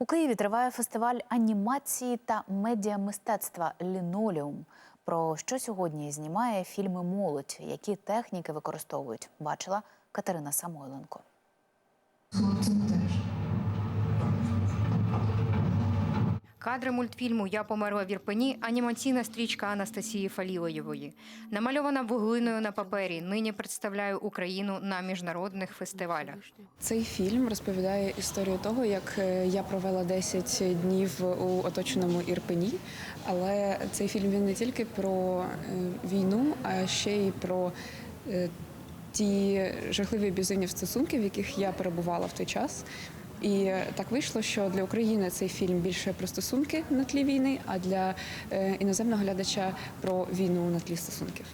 У Києві триває фестиваль анімації та медіамистецтва Лінолеум. Про що сьогодні знімає фільми Молодь, які техніки використовують, бачила Катерина Самойленко. Кадри мультфільму Я померла в Ірпені анімаційна стрічка Анастасії Фалілоєвої. Намальована вуглиною на папері. Нині представляє Україну на міжнародних фестивалях. Цей фільм розповідає історію того, як е, я провела 10 днів у оточеному Ірпені. Але цей фільм він не тільки про е, війну, а ще й про е, ті жахливі бізинні стосунки, в яких я перебувала в той час. І так вийшло, що для України цей фільм більше про стосунки на тлі війни, а для е, іноземного глядача про війну на тлі стосунків.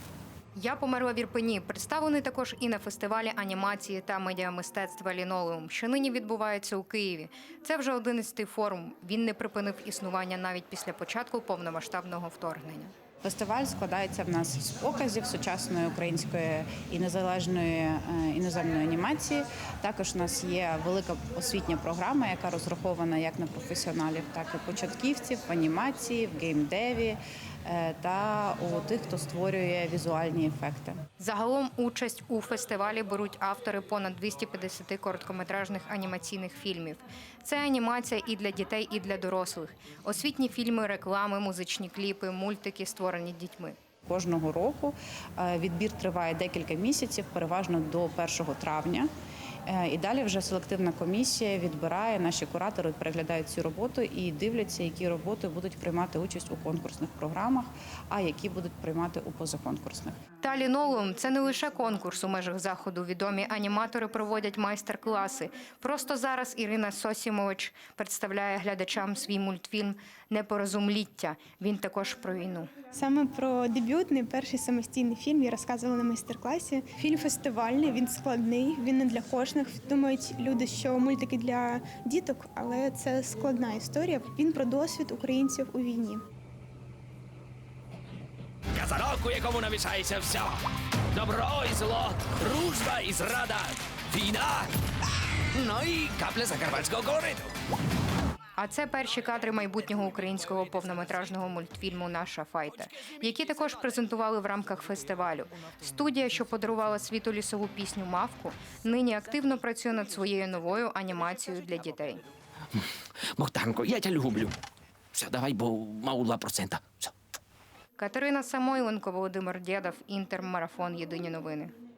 Я померла в Ірпені. Представлений також і на фестивалі анімації та медіамистецтва Лінолеум, що нині відбувається у Києві. Це вже 11-й форум. Він не припинив існування навіть після початку повномасштабного вторгнення. Фестиваль складається в нас з показів сучасної української і незалежної е, іноземної анімації. Також у нас є велика освітня програма, яка розрахована як на професіоналів, так і початківців в анімації, в геймдеві та у тих, хто створює візуальні ефекти. Загалом участь у фестивалі беруть автори понад 250 короткометражних анімаційних фільмів. Це анімація і для дітей, і для дорослих. Освітні фільми, реклами, музичні кліпи, мультики створені дітьми. Кожного року е, відбір триває декілька місяців, переважно до 1 травня. Е, І далі вже селективна комісія відбирає наші куратори, переглядають цю роботу і дивляться, які роботи будуть приймати участь у конкурсних програмах, а які будуть приймати у позаконкурсних. Та лінолеум – це не лише конкурс у межах заходу. Відомі аніматори проводять майстер-класи. Просто зараз Ірина Сосімович представляє глядачам свій мультфільм Непорозумліття. Він також про війну. Саме про дебютний перший самостійний фільм я розказувала на майстер-класі. Фільм фестивальний, він складний, він не для кожних. Думають люди, що мультики для діток, але це складна історія. Він про досвід українців у війні. У якому намішається все. Добро і зло, дружба і зрада, війна, ну і капля закарпатського колориту. А це перші кадри майбутнього українського повнометражного мультфільму Наша файта, які також презентували в рамках фестивалю. Студія, що подарувала світу лісову пісню Мавку, нині активно працює над своєю новою анімацією для дітей. Богданко, я тебе люблю. Все, давай, бо мало 2%. Все. Катерина Самойленко, Володимир Дєдов, Інтермарафон. Єдині новини.